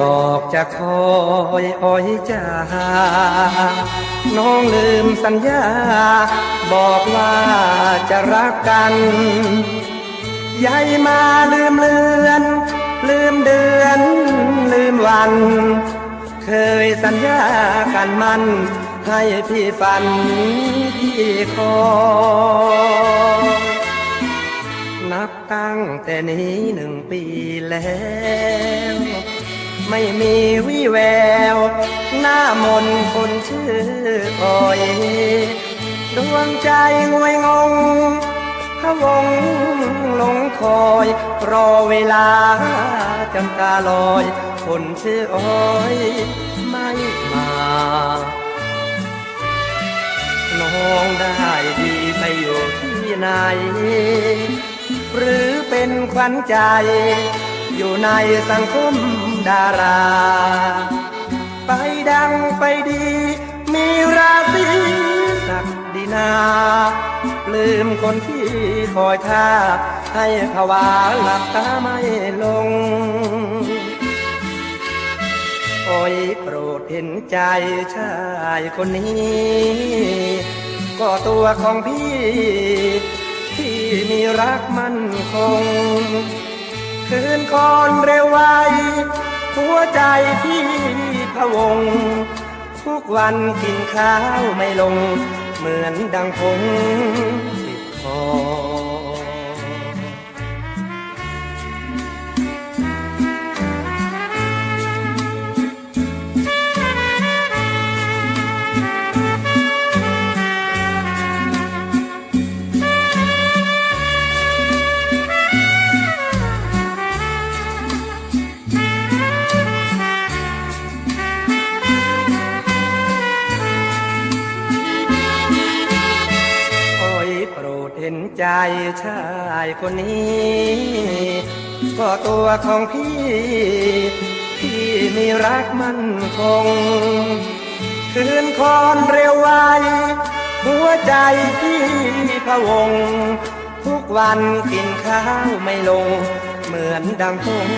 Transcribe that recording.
บอกจะคอยอ้อยจ้าน้องลืมสัญญา บอกว่าจะรักกันยายมาลืมเลือน ลืมเดือน ลืมวัน เคยสัญญากันมัน ให้พี่ฝันพี่คอยนับตั้งแต่นี้หนึ่งปีแล้ว ไม่มีวิแวว หน้ามนคนชื่อคอย ดวงใจงวยงงพะวงหลงคอย รอเวลาจำตาลอย คนชื่ออ้อยไม่มาน้องได้ดีไปอยู่ที่ไหน หรือเป็นขวัญใจ อยู่ในสังคมดารา ไปดังไปดี มีราศีศักดินา ลืมคนที่คอยท่า ให้ภาวะหลับตาไม่ลง โอ้ยโปรดเห็นใจชายคนนี้ ก็ตัวของพี่ ที่มีรักมั่นคง คืนคอนเร็วไวหัวใจพี่พะวง ทุกวันกินข้าวไม่ลง เหมือนดังพงติดคอ ห็นใจชายคนนี้ ก็ตัวของพี่ที่มีรักมั่นคง คืนคอนเร็วไวหัวใจพี่พะวง ทุกวันกินข้าวไม่ลง เหมือนดังพง